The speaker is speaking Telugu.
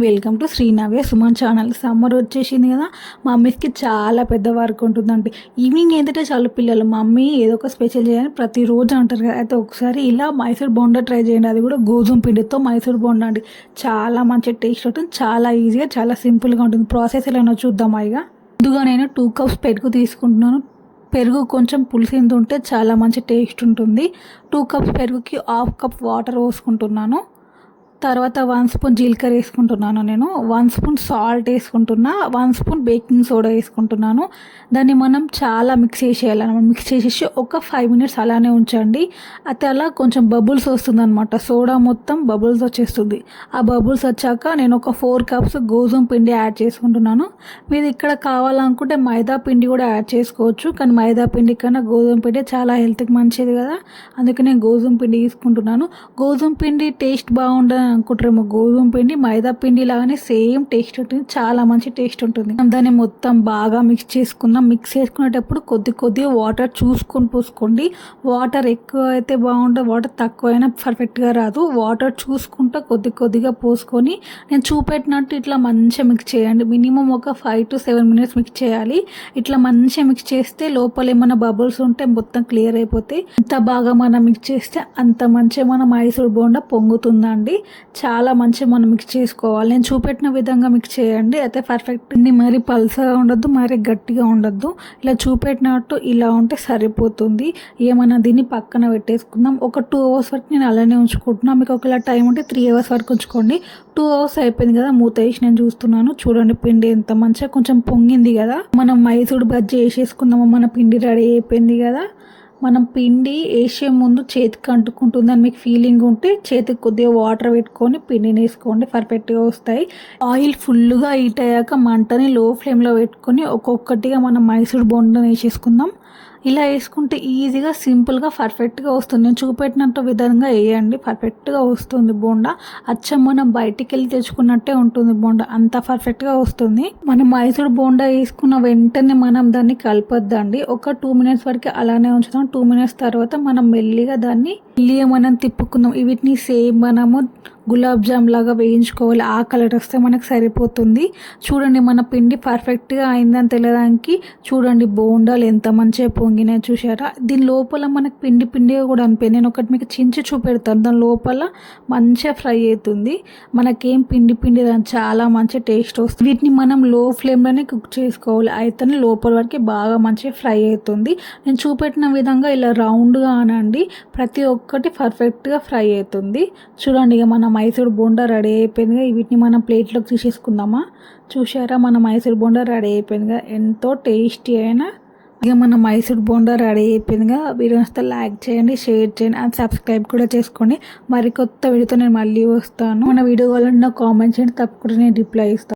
Welcome to Srinavya Suman channel. Summer వచ్చేసింది కదా మమ్మీస్కి చాలా పెద్ద వర్క్ ఉంటుందండి. ఈవినింగ్ ఏంటంటే చాలు పిల్లలు మమ్మీ ఏదో ఒక స్పెషల్ చేయాలని ప్రతిరోజు అంటారు కదా. అయితే ఒకసారి ఇలా మైసూర్ బొండా ట్రై చేయండి. అది కూడా గోధుమ పిండితో మైసూర్ బొండా అండి. చాలా మంచి టేస్ట్ ఉంటుంది చాలా ఈజీగా చాలా సింపుల్గా ఉంటుంది. ప్రాసెస్ ఎలా చూద్దాం ఇక. ముందుగా నేను టూ కప్స్ పెరుగు తీసుకుంటున్నాను. పెరుగు కొంచెం పులిసింది ఉంటే చాలా మంచి టేస్ట్ ఉంటుంది. టూ కప్స్ పెరుగుకి హాఫ్ కప్ వాటర్ పోసుకుంటున్నాను. తర్వాత వన్ స్పూన్ జీలకర్ర వేసుకుంటున్నాను నేను. వన్ స్పూన్ సాల్ట్ వేసుకుంటున్నా. వన్ స్పూన్ బేకింగ్ సోడా వేసుకుంటున్నాను. దాన్ని మనం చాలా మిక్స్ చేసేయాలన్నమాట. మిక్స్ చేసేసి ఒక ఫైవ్ మినిట్స్ అలానే ఉంచండి. అయితే అలా కొంచెం బబుల్స్ వస్తుంది అనమాట సోడా మొత్తం బబుల్స్ వచ్చేస్తుంది. ఆ బబుల్స్ వచ్చాక నేను ఒక ఫోర్ కప్స్ గోధుమ పిండి యాడ్ చేసుకుంటున్నాను. మీరు ఇక్కడ కావాలనుకుంటే మైదా పిండి కూడా యాడ్ చేసుకోవచ్చు. కానీ మైదా పిండి కన్నా గోధుమ పిండి చాలా హెల్త్కి మంచిది కదా. అందుకే నేను గోధుమ పిండి తీసుకుంటున్నాను. గోధుమ పిండి టేస్ట్ బాగుండదు అనుకుంటారేమో గోధుమ పిండి మైదా పిండి లాగానే సేమ్ టేస్ట్ ఉంటుంది చాలా మంచి టేస్ట్ ఉంటుంది. దాన్ని మొత్తం బాగా మిక్స్ చేసుకున్నాం మిక్స్ చేసుకునేటప్పుడు కొద్ది కొద్దిగా వాటర్ చూసుకొని పోసుకోండి. వాటర్ ఎక్కువ అయితే బాగుంటుంది వాటర్ తక్కువ అయినా పర్ఫెక్ట్గా రాదు. వాటర్ చూసుకుంటూ కొద్ది కొద్దిగా పోసుకొని నేను చూపెట్టినట్టు ఇట్లా మంచిగా మిక్స్ చేయండి. మినిమం ఒక five to seven minutes mix చేయాలి. ఇట్లా మంచిగా మిక్స్ చేస్తే లోపల ఏమైనా బబుల్స్ ఉంటే మొత్తం క్లియర్ అయిపోతాయి. ఎంత బాగా మనం మిక్స్ చేస్తే అంత మంచిగా మన మైసూర్ బోండా పొంగుతుందండి. చాలా మంచిగా మనం మిక్స్ చేసుకోవాలి. నేను చూపెట్టిన విధంగా మిక్స్ చేయండి. అయితే పర్ఫెక్ట్ మరి పల్సగా ఉండొద్దు మరీ గట్టిగా ఉండొద్దు. ఇలా చూపెట్టినట్టు ఇలా ఉంటే సరిపోతుంది. ఏమైనా దీన్ని పక్కన పెట్టేసుకుందాం. ఒక టూ అవర్స్ వరకు నేను అలానే ఉంచుకుంటున్నాను మీకు ఒకవేళ టైం ఉంటే త్రీ అవర్స్ వరకు ఉంచుకోండి. టూ అవర్స్ అయిపోయింది కదా మూత వేసి నేను చూస్తున్నాను. చూడండి పిండి ఎంత మంచిగా కొంచెం పొంగింది కదా. మనం మైసూర్ బజ్జీ వేసేసుకుందాము. మన పిండి రెడీ అయిపోయింది కదా. మనం పిండి వేసే ముందు చేతికి అంటుకుంటుందని మీకు ఫీలింగ్ ఉంటే చేతికి కొద్దిగా వాటర్ పెట్టుకొని పిండిని వేసుకోండి పర్ఫెక్ట్గా వస్తాయి. ఆయిల్ ఫుల్గా హీట్ అయ్యాక మంటని లో ఫ్లేమ్లో పెట్టుకొని ఒక్కొక్కటిగా మనం మైసూర్ బొండని వేసేసుకుందాం. ఇలా వేసుకుంటే ఈజీగా సింపుల్గా పర్ఫెక్ట్గా వస్తుంది. నేను చూపెట్టినట్టు విధంగా వేయండి. పర్ఫెక్ట్గా వస్తుంది బోండా. అచ్చం మనం బయటికి వెళ్ళి తెచ్చుకున్నట్టే ఉంటుంది బోండా. అంత పర్ఫెక్ట్గా వస్తుంది. మనం మైసూర్ బోండా వేసుకున్న వెంటనే మనం దాన్ని కలపొద్దండి. ఒక టూ మినిట్స్ వరకు అలానే ఉంచుదాం. టూ మినిట్స్ తర్వాత మనం మెల్లిగా దాన్ని మెల్లిగా మనం తిప్పుకుందాం. వీటిని సేమ్ మనము గులాబ్ జామ్ లాగా వేయించుకోవాలి. ఆ కలర్ వస్తే మనకు సరిపోతుంది. చూడండి మన పిండి పర్ఫెక్ట్గా అయిందని తెలియడానికి చూడండి బోండాలు ఎంత మంచిగా పొంగినాయి చూసారా దీని లోపల మనకు పిండి పిండిగా కూడా అనిపోయింది నేను ఒకటి మీకు చించి చూపెడతాను. దాని లోపల మంచిగా ఫ్రై అవుతుంది. మనకేం పిండి పిండి చాలా మంచి టేస్ట్ వస్తుంది. వీటిని మనం లో ఫ్లేమ్లోనే కుక్ చేసుకోవాలి. అయితేనే లోపల వరకు బాగా మంచిగా ఫ్రై అవుతుంది. నేను చూపెట్టిన విధంగా ఇలా రౌండ్గా అనండి. ప్రతి ఒక్క ఒక్కటి పర్ఫెక్ట్గా ఫ్రై అవుతుంది. చూడండి ఇక మన మైసూర్ బోండా రెడీ అయిపోయిందిగా వీటిని మనం ప్లేట్లోకి తీసేసుకుందామా? చూసారా మన మైసూర్ బోండా రెడీ అయిపోయిందిగా ఎంతో టేస్టీ అయినా. ఇక మన మైసూర్ బోండా రెడీ అయిపోయిందిగా వీడియో వస్తే లైక్ చేయండి షేర్ చేయండి అండ్ సబ్స్క్రైబ్ కూడా చేసుకోండి. మరి కొత్త వీడియోతో నేను మళ్ళీ వస్తాను. మన వీడియో కావాలంటే నాకు కామెంట్ చేయండి తప్పకుండా నేను రిప్లై ఇస్తాను.